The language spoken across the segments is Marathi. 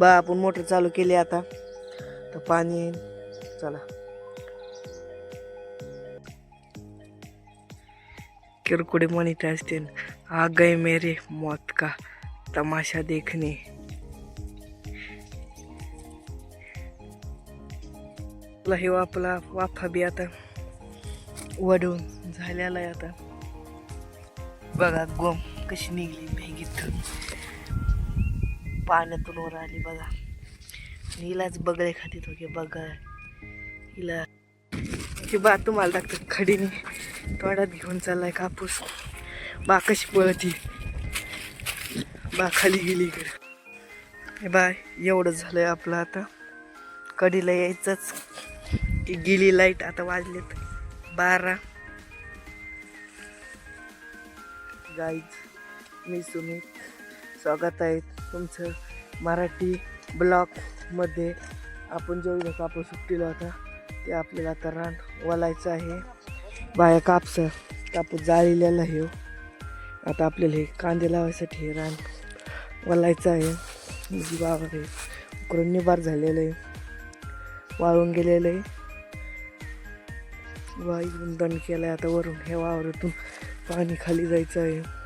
बा आपण मोटर चालू केली आता. तर पाणी येईल. चला. किरकुडे म्हणत असते आ गए मेरे मौत का तमाशा देखने. आपला हे वापला वाफा बी आता वडून झालेला आहे आता. बघा गोम कशी निघली भेगीतून. पाण्यातून वर आली बघा. आणि हिलाच बगळे खातीत होते बघा हिला की बा तुम्हाला लागतं खडीने. तोडात घेऊन चाललाय कापूस. बा कशी पळती. बा खाली गेली इकडे. हे बाय एवढं झालंय आपलं आता. कडीला यायचंच. की गेली लाइट आता वाजलेत बारा. गाईज मी सुमित. स्वागत आहे तुमचं. मराठी ब्लॉकमध्ये आपण जो इथं कापूस सुट्टीला होता ते आपल्याला आता रान ओलायचं आहे. बाया कापसं कापूस जाळलेला आहे हो. आता आपल्याला हे कांदे लावायसाठी हे रान वलायचं आहे. जी बाबा हे उकरून निबार झालेलं आहे. वाळून गेलेलं आहे. वाईकडून दण केलं आहे आता वरून हे वावरातून पाणी खाली जायचं आहे.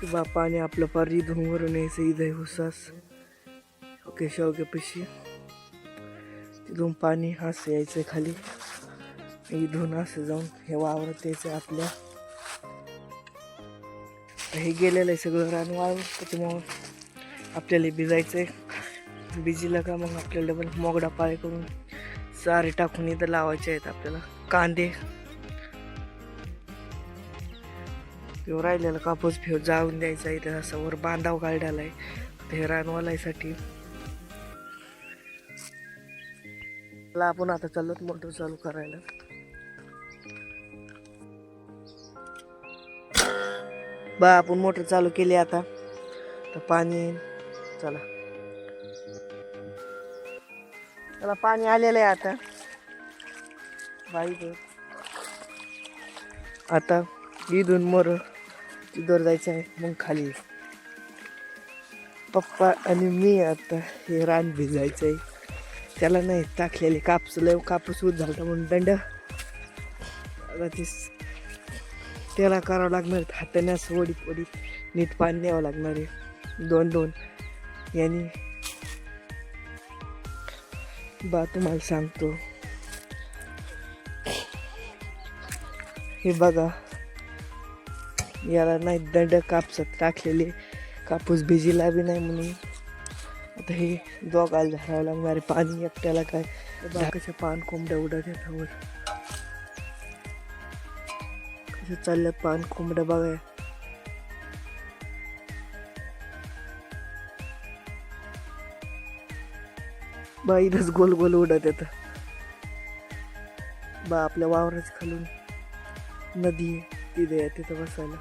की पाणी आपलं पार इथून वरून यायचं इथं हुसास. हो, ओके शेवगे पिशी. तिथून पाणी असं यायचं खाली. इथून असं जाऊन हे वावरत यायचं आपल्या. हे गेलेलं आहे सगळं रान वाळून. त्याच्यामुळं आपल्याला भिजायचं आहे भिजिलं का मग आपल्याला पण मोगडा पाय करून सारे टाकून इथं लावायचे आहेत आपल्याला. कांदे. किंवा राहिलेला कापूस फिर जाळून द्यायचा इथं असं वर बांधाव काढायला आहे ते रानवालायसाठी आपण आता चाललो मोटर चालू करायला. बा आपण मोटर चालू केली आता. तर पाणी चला. चला पाणी आलेलं आहे आता. बाई आता इथून मोर तिथवर जायचं आहे मग खाली. पप्पा आणि मी आता हे रान भिजायचं आहे. त्याला नाही टाकलेले कापूस लय कापूस उत झाला म्हणून दंड. आता ते त्याला करावं लागणार हाताने असं ओढीत वडीत नीट पाणी द्यावं लागणार आहे. दोन दोन. यांनी बा तुम्हाला सांगतो. हे बघा. याला नाही दंड कापसात टाकलेले. कापूस भिजिला बी नाही म्हणून आता हे दोघाला धरावं लागणार आहे. पाणी एकट्याला काय? बाकीचे पान कोंबड्या उडत येतात वर कसे चालल्यात पान कोंबड्या बघा. बा इथंच गोल गोल उडत येतं बा आपल्या वावराच खालून. नदी आहे, तिथे तिथं बसायला.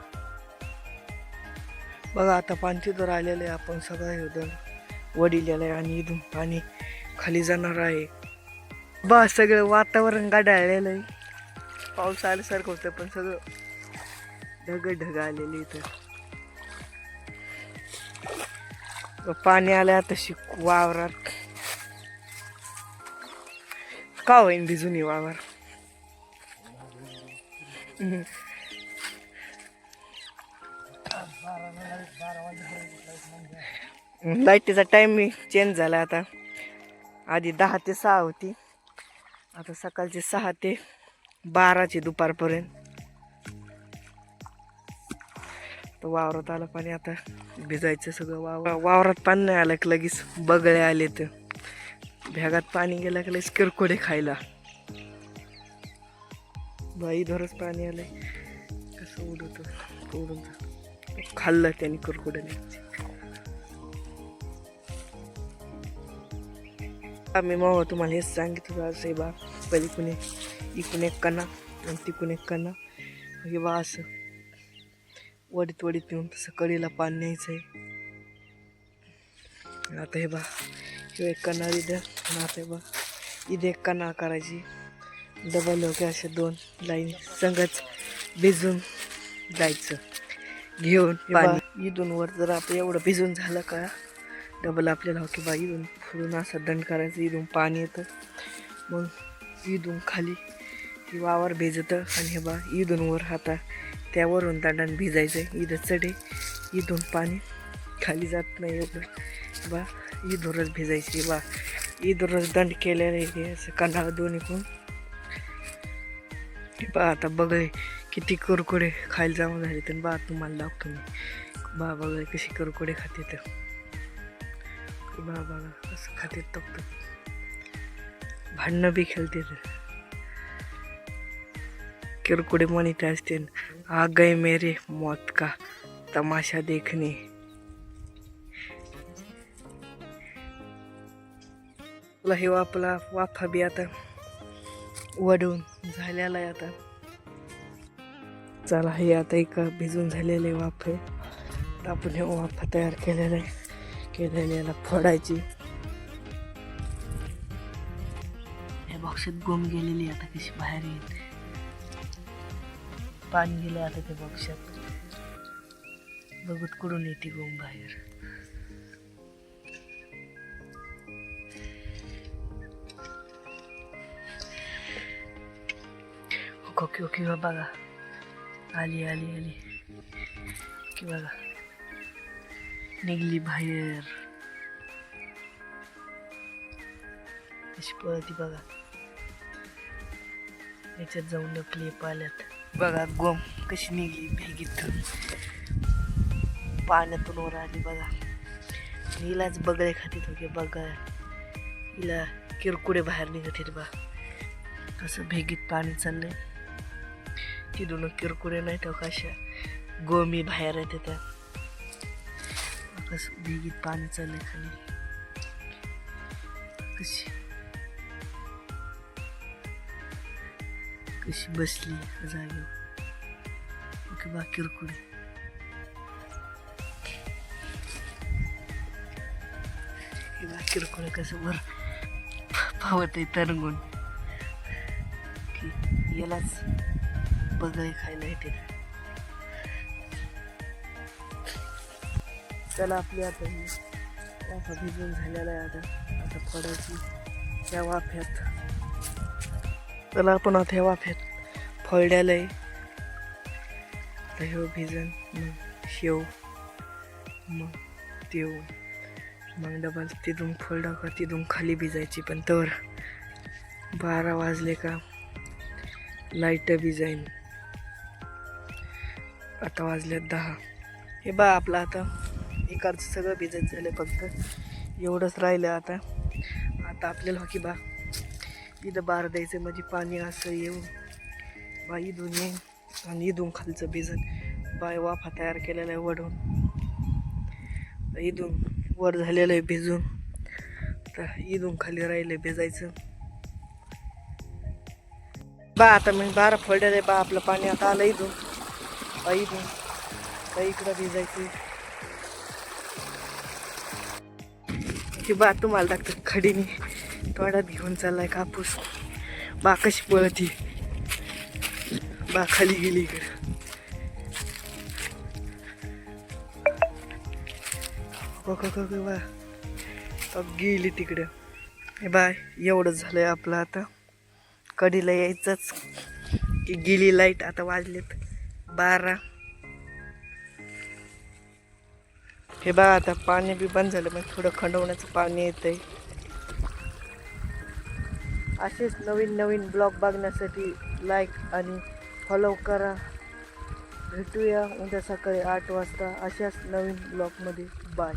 बघा आता पाणी तर आलेलं आहे आपण सगळं हे वडिलेलं आहे आणि इथून पाणी खाली जाणार आहे. बा सगळं वातावरण गाडाळलेलं आहे. पाऊस आल्यासारखं होतं पण सगळं ढग ढग आलेली इथं. पाणी आलं आता शिक वावरात. का होईन भिजून ये वावर? लाईटीचा टायमिंग चेंज झाला आता. आधी दहा ते सहा होती. आता सकाळचे सहा ते बाराचे दुपारपर्यंत. तर वावरात आलं पाणी आता. भिजायचं सगळं वावर वावरात पाणी नाही आलं की लगेच बगळे आले तर. भेगात पाणी गेलं की लगेच किरकोडे खायला. बाई धरच पाणी आलंय. कसं उडत उडून खाल्लं त्याने कुरकुडे आम्ही मग तुम्हाला हेच सांगितलं असं बा पहिले कुणी इकून एक कणा आणि तिकून एक कणा हे बा असं वडीत वडीत पिऊन तसं कडीला पाणी न्यायचं आहे आता हे बा हे एक कणा इथं आता हे बा इथे एक कणा करायची डबल होके असे दोन लाईन संगच भिजून जायचं घेऊन पाणी इथून वर जर आपलं एवढं भिजून झालं का डबल आपल्याला की बा इथून फुडून असा दंड करायचं इथून पाणी येतं. मग इथून खाली ती वावर भिजतं आणि हे बा इथून वर हाता त्यावरून दंडाने भिजायचं इथं चढे इथून पाणी खाली जात नाही एवढं. बा इथूनच भिजायची बा. इथूनच दंड केलेला आहे असं कन्हाळा दोन्ही पण. बा आता बघले किती कुरकुडे खायला जाऊन झाले तर बा तुम्हाला लावतो मी. बा बघले कशी कुरकुडे खाते तर. बा बघा असं खाते तप भांडणं बी खेळते तर किरकुडे म्हणत असते आ गए मेरे मौत का तमाशा देखने. तुला हे वापला वाफा बी आता वडून झालेला आहे आता. चला हे आता एक भिजून झालेले वाफ. आहे आपण हे वाफा तयार केलेलं आहे. केलेल्याला फोडायची. या बॉक्सात गोम गेलेली आता कशी बाहेर येईल. पाणी गेले आता त्या बॉक्सात बघत कुठून येते गोम बाहेर. ओके ओके बघा. आली आली आली. की बघा. निघली बाहेर. कशी पळती बघा. याच्यात जाऊन लपली पाल्यात बघा गोम कशी निघली भेगीत पाण्यातून वर आली बघा. हिलाच बगळे खातीत होते बघा. हिला किरकुडे बाहेर निघत आहेत बा. कसं भेगीत पाणी चाललंय. तिथून किरकुडे नाही तर कशा. गोमी बाहेर येते त्या. कसं भेगीत पाणी चाललंय खाली कशी कशी बसली जागेवर ओके बा किरकुडे हे कसं वर पावत आहे तरंगून। की यालाच बघाय खायला येते चला आपली आता ही. वाफा भिजून झालेला आहे आता. आता फळाची त्या वाफ्यात. चला आपण आता ह्या वाफ्यात फळड्याला आहे. आता हे भिजन मग शेव मग तेव मग डबल तिथून फळडा का तिथून खाली भिजायची पण तर. बारा वाजले का? लाइट भिजाईन. आता वाजल्यात दहा. हे बा आपलं आता. इकडचं सगळं भिजत झालं फक्त. एवढंच राहिलं आता. आता आपल्याला हो की बा इथं बार द्यायचं म्हणजे पाणी असं येऊन बा इधून येईन आणि इधून खालचं भिजन बाय वाफा तयार केलेला आहे वडून. इथून वर झालेलं आहे भिजून. तर इथून खाली राहिलं भिजायचं. बा आता मी बारा फोडलेलं आहे बा आपलं पाणी आता आलं इथून. बा इथून. बा इकडं भिजायचं. की बा तुम्हाला टाकतं खडीने. तोंडात घेऊन चाललाय कापूस. बा कशी पळती? बा खाली गेली इकडं. बा गेली तिकडं. हे बाय एवढंच झालंय आपलं आता. कडीला यायचंच. की गेली लाइट आता वाजलेत बारा. हे बा आता पाणी बी बंद झालं मग थोडं खंडवण्याचं पाणी येतंय. असेच नवीन नवीन ब्लॉग बघण्यासाठी लाईक आणि फॉलो करा. भेटूया उद्या सकाळी आठ वाजता अशाच नवीन ब्लॉगमध्ये. बाय